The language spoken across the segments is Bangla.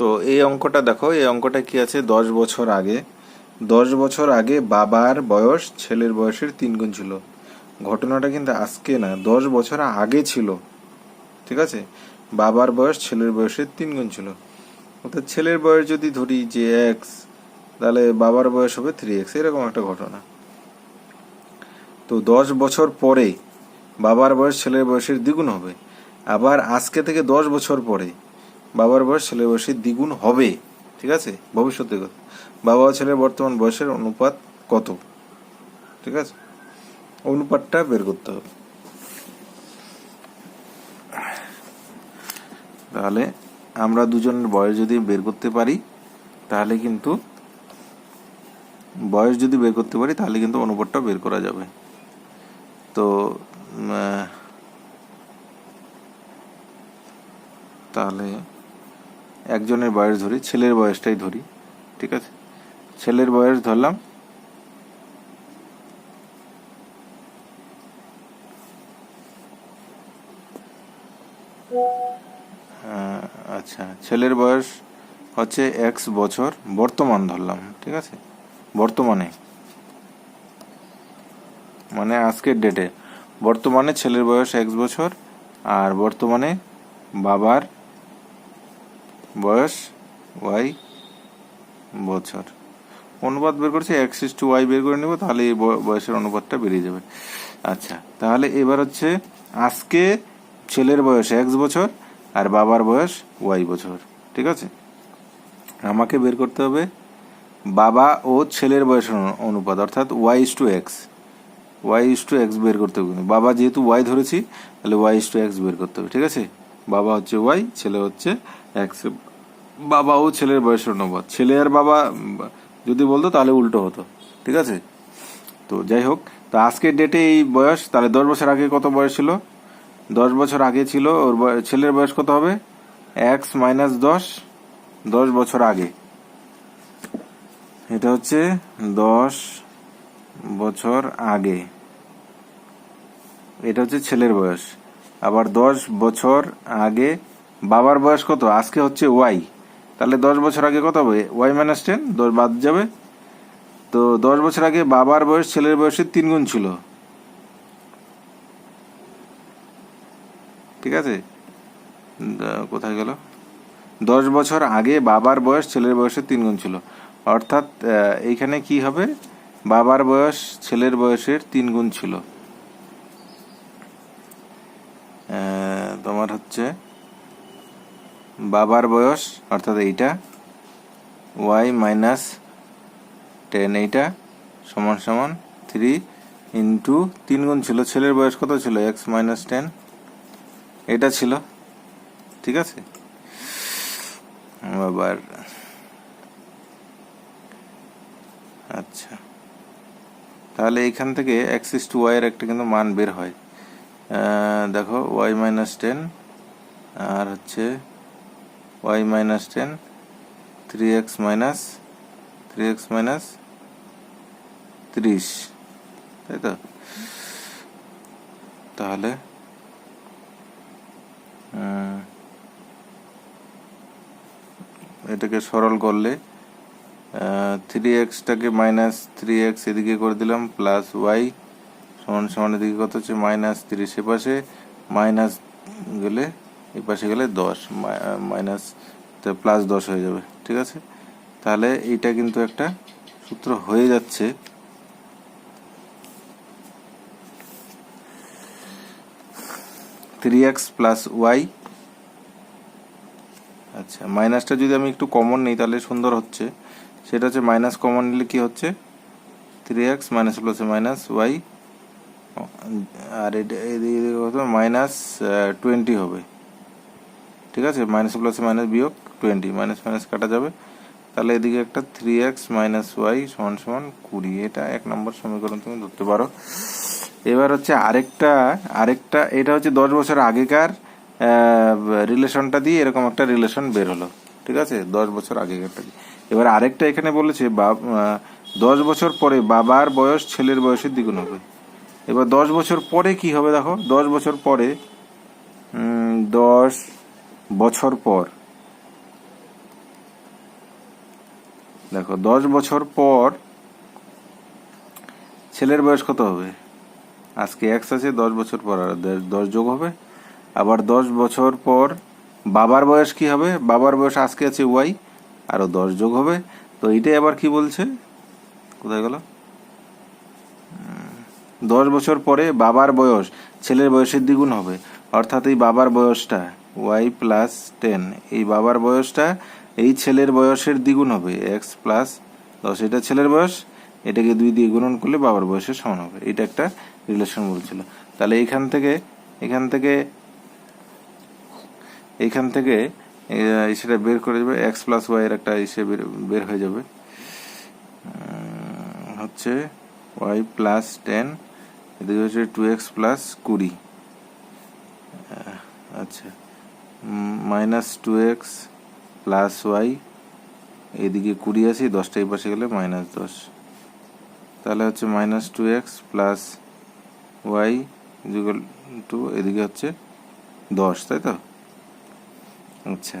তো এই অঙ্কটা দেখো, এই অঙ্কটা কি আছে? দশ বছর আগে। দশ বছর আগে বাবার বয়স ছেলের বয়সের তিন গুণ ছিল। ঘটনাটা কিন্তু আজকে না, দশ বছর আগে ছিল। ঠিক আছে? বাবার বয়স ছেলের বয়সের তিন গুণ ছিল। অর্থাৎ ছেলের বয়স যদি ধরি যে এক্স তাহলে বাবার বয়স হবে থ্রি এক্স এরকম একটা ঘটনা। তো দশ বছর পরে বাবার বয়স ছেলের বয়সের দ্বিগুণ হবে। আবার আজকে থেকে দশ বছর পরে বাবার বয়স ছেলের বয়সের দ্বিগুণ হবে, ঠিক আছে? ভবিষ্যতে বাবা ও ছেলের বর্তমান বয়সের অনুপাত কত? ঠিক আছে? অনুপাতটা বের করতে হবে। তাহলে আমরা দুজনের বয়স যদি বের করতে পারি, তাহলে কিন্তু বয়স যদি বের করতে পারি, তাহলে কিন্তু অনুপাতটা বের করা যাবে। তো তাহলে একজনের বয়স ধরি, ছেলের বয়সটাই ধরি, ঠিক আছে? ছেলের বয়স ধরলাম। আচ্ছা ছেলের বয়স হচ্ছে এক্স বছর, বর্তমান ধরলাম, ঠিক আছে? বর্তমানে। মানে আজকের ডেটে বর্তমানে ছেলের বয়স এক্স বছর, আর বর্তমানে বাবার বয়স? ওয়াই বছর। অনুপাত বের করছি এক্স ইস টু ওয়াই বের করে নেব, তাহলে এই বয়সের অনুপাতটা বেরিয়ে যাবে। আচ্ছা তাহলে এবার হচ্ছে আজকে ছেলের বয়স এক্স বছর আর বাবার বয়স ওয়াই বছর, ঠিক আছে? আমাকে বের করতে হবে বাবা ও ছেলের বয়সের অনুপাত, অর্থাৎ Y is to X Y is to X বের করতে হবে। বাবা যেহেতু ওয়াই ধরেছি, তাহলে ওয়াই ইস টু এক্স বের করতে হবে, ঠিক আছে? বাবা হচ্ছে ওয়াই ছেলে হচ্ছে এক্স বাবা ও ছেলের বয়সের অনুপাত। ছেলে আর বাবা, যদি বলতো তাহলে উল্টো হতো, ঠিক আছে? তো যাই হোক, তো আজকের ডেটে এই বয়স, তাহলে দশ বছর আগে কত বয়স ছিল? দশ বছর আগে ছিল ওর ছেলের বয়স কত হবে? এক্স মাইনাস দশ দশ বছর আগে। এটা হচ্ছে দশ বছর আগে। এটা হচ্ছে ছেলের বয়স। আবার দশ বছর আগে, বাবার বয়স কত? আজকে হচ্ছে ওয়াই তাহলে দশ বছর আগে কত হবে? ওয়াই মাইনাস টেন দশ বাদ যাবে। তো দশ বছর আগে বাবার বয়স, ছেলের বয়সের তিন গুণ ছিল। ঠিক আছে? কোথায় গেল? দশ বছর আগে বাবার বয়স, ছেলের বয়সের তিন গুণ ছিল। অর্থাৎ এইখানে কি হবে? বাবার বয়স, ছেলের বয়সের তিন গুণ ছিল। তোমার হচ্ছে বাবার বয়স, অর্থাৎ এইটা ওয়াই মাইনাস টেন এইটা, সমান সমান থ্রি ইন্টু তিন গুণ ছিল, ছেলের বয়স কত ছিল? এক্স মাইনাস টেন এটা ছিল, ঠিক আছে? আবার আচ্ছা তাহলে এইখান থেকে অ্যাক্সিস টু ওয়াইয়ের একটা কিন্তু মান বের হয়। দেখো ওয়াই মাইনাস টেন আর হচ্ছে ten three x minus three x minus ত্রিশ, তাই তো? তাহলে এটাকে সরল করলে থ্রি এক্সটাকে মাইনাস থ্রি এক্স এদিকে করে দিলাম প্লাস ওয়াই সমান সমান এদিকে কত হচ্ছে? মাইনাস তিরিশ পাশে মাইনাস গেলে এই পাশে গেলে দশ মাইনাস প্লাস দশ হয়ে যাবে ঠিক আছে তাহলে এইটা কিন্তু একটা সূত্র হয়ে যাচ্ছে থ্রি এক্স প্লাস ওয়াই আচ্ছা মাইনাসটা যদি আমি একটু কমন নিই তাহলে সুন্দর হচ্ছে সেটা হচ্ছে মাইনাস কমন নিলে কি হচ্ছে থ্রি এক্স মাইনাস প্লাসে মাইনাস ওয়াই আর এটা মাইনাস টোয়েন্টি হবে ঠিক আছে? মাইনাস প্লাসে মাইনাস বিয়োগ টোয়েন্টি মাইনাস মাইনাস কাটা যাবে। তাহলে এদিকে একটা থ্রি এক্স মাইনাস ওয়াই সমান সমান কুড়ি এটা এক নম্বর সমীকরণ তুমি ধরতে পারো। এবার হচ্ছে আরেকটা আরেকটা এটা হচ্ছে দশ বছর আগেকার রিলেশনটা দিয়ে এরকম একটা রিলেশন বের হলো ঠিক আছে? দশ বছর আগেকারটা দিয়ে। এবার আরেকটা এখানে বলেছে আহ, দশ বছর পরে বাবার বয়স ছেলের বয়সের দ্বিগুণ হবে। এবার দশ বছর পরে কি হবে দেখো? দশ বছর পরে দশ বছর পর। দেখো, দশ বছর পর ছেলের বয়স কত হবে? আজকে এক্স আছে, দশ বছর পর আর দশ- যোগ হবে। আবার দশ বছর পর বাবার বয়স কি হবে? বাবার বয়স আজকে আছে ওয়াই আরও দশ যোগ হবে। তো এইটাই আবার কি বলছে? কোথায় গেল? দশ বছর পরে বাবার বয়স, ছেলের বয়সের দ্বিগুণ হবে। অর্থাৎ এই বাবার বয়সটা ওয়াই প্লাস টেন। এই বাবার বয়সটা এই ছেলের বয়সের দ্বিগুণ হবে। এক্স প্লাস দশ, এটা ছেলের বয়স, এটাকে দুই দিয়ে গুণন করলে বাবার বয়সের সমান হবে। এটা একটা রিলেশন বলছিল তাহলে এখান থেকে এখান থেকে এইখান থেকে সেটা বের করে দেবে। এক্স প্লাস ওয়াই এর একটা ইসে বের হয়ে যাবে। হচ্ছে ওয়াই প্লাস টেন, এদিকে হচ্ছে টু এক্স প্লাস কুড়ি। আচ্ছা। Minus two X plus Y এদিকে কুড়ি আছে দশটা এই পাশে গেলে মাইনাস দশ। তাহলে হচ্ছে minus two X plus Y is equal to এদিকে হচ্ছে দশ, তাই তো? আচ্ছা।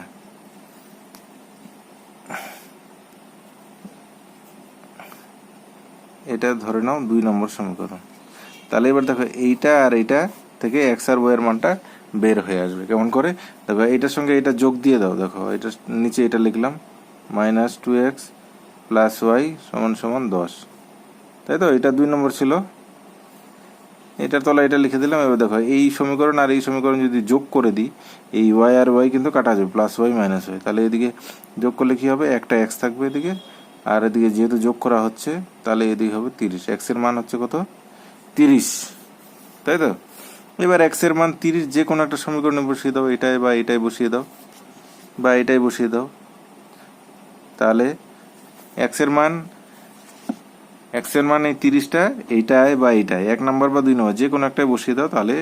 এটা ধরে নাও, দুই নম্বর সমীকরণ। তাহলে এবার দেখো এইটা আর এইটা থেকে এক্স আর ওয়ের মানটা বের হয়ে আসবে। কেমন করে? দেখো এটার সঙ্গে এটা যোগ দিয়ে দাও, দেখো, এটা নিচে এটা লিখলাম minus two X plus Y সমান সমান দশ। তাই তো? এটা দুই নম্বর ছিল। এটার তলা এটা লিখে দিলাম, এবার দেখো, এই সমীকরণ আর এই সমীকরণ যদি যোগ করে দিই, এই ওয়াই আর ওয়াই কিন্তু কাটা যাবে প্লাস ওয়াই মাইনাস ওয়াই তাহলে এদিকে যোগ করলে কী হবে? একটা এক্স থাকবে এদিকে, আর এদিকে যেহেতু যোগ করা হচ্ছে, তাহলে এদিকে হবে তিরিশ। এক্সের মান হচ্ছে কত? তিরিশ। তাই তো? এবার এক্সের মান তিরিশ, যে কোনো একটা সমীকরণে বসিয়ে দাও, এটাই বা এটাই বসিয়ে দাও, বা এটাই বসিয়ে দাও। তাহলে এক্সের মান এক্সের মান এই তিরিশটা এইটায় বা এইটায় এক নাম্বার বা দুই নম্বর, যে কোনো একটাই বসিয়ে দাও, তাহলে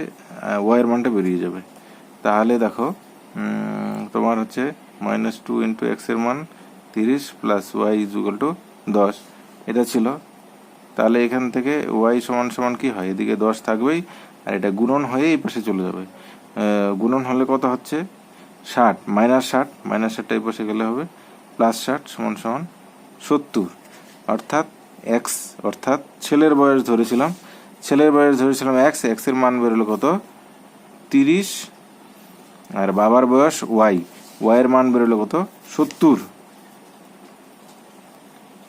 ওয়াই এর মানটা বেরিয়ে যাবে। তাহলে দেখো তোমার হচ্ছে মাইনাস টু ইন্টু এক্সের মান তিরিশ প্লাস ওয়াই ইজুগাল টু দশ। এটা ছিল। তাহলে এখান থেকে ওয়াই সমান সমান কি হয়? এদিকে দশ থাকবেই আর এটা গুণন হয়ে এই পাশে চলে যাবে। গুণন হলে কত হচ্ছে? ষাট, মাইনাস ষাট, মাইনাস ষাটটা এই পাশে গেলে হবে, প্লাস ষাট সমান সমান সত্তর। অর্থাৎ এক্স অর্থাৎ ছেলের বয়স ধরেছিলাম, ছেলের বয়স ধরেছিলাম এক্স এক্সের মান বেরোলো কত? তিরিশ। আর বাবার বয়স ওয়াই ওয়াই এর মান বেরোলো কত? সত্তর।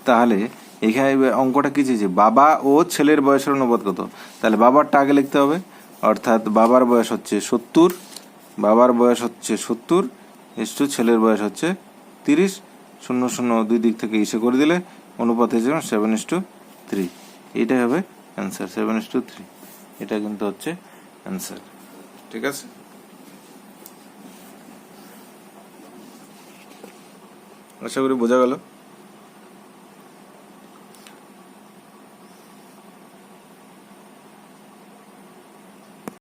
তাহলে এখানে অঙ্কটা কি চেয়েছে বাবা ও ছেলের বয়সের অনুপাত কত? তাহলে বাবারটা আগে লিখতে হবে। অর্থাৎ বাবার বয়স হচ্ছে সত্তর, বাবার বয়স হচ্ছে সত্তর টু ছেলের বয়স হচ্ছে তিরিশ। শূন্য শূন্য দুই দিক থেকে ইসে করে দিলে অনুপাত হয়ে যাবে সেভেন ইস টু থ্রি এটাই হবে answer seven is to three এটা কিন্তু হচ্ছে অ্যান্সার ঠিক আছে? আশা করি বোঝা গেল।